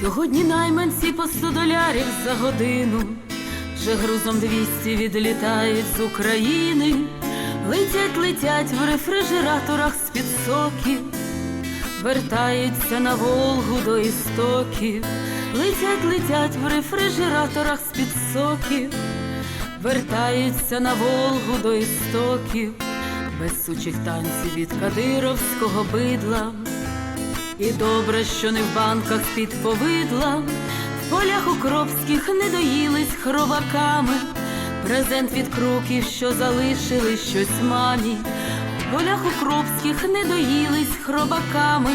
Сьогодні найманці по сто за годину, вже грузом двісті відлітають з України, летять, летять в рефрижераторах з-під соків, вертаються на Волгу до істоків, летять, летять в рефрижераторах з-під соків, вертаються на Волгу до істоків, без сучих танців від кадировського бидла. І добре, що не в банках під повидла, в полях укропських не доїлись хробаками, презент від круків, що залишили щось мамі, в полях укропських не доїлись хробаками,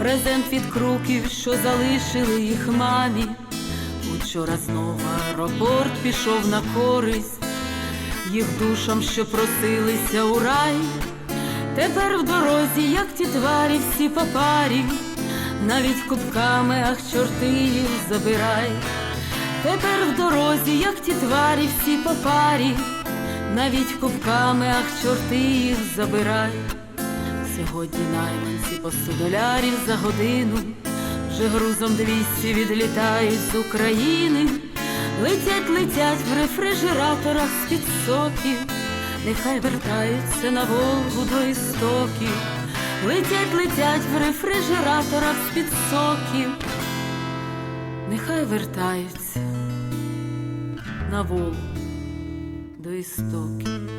презент від круків, що залишили їх мамі. Учора знову аеропорт пішов на користь, їх душам, що просилися у рай. Тепер в дорозі, як ті тварі, всі по парі, навіть кубками, ах, чорти їх забирай. Тепер в дорозі, як ті тварі, всі по парі, навіть кубками, ах, чорти їх забирай. Сьогодні найманці по сто за годину, вже грузом двісті відлітають з України, летять, летять в рефрижераторах з-під соків нехай вертаються на Волгу до істоків, летять, летять в рефрижераторах з-під соків, нехай вертаються на Волгу до істоків.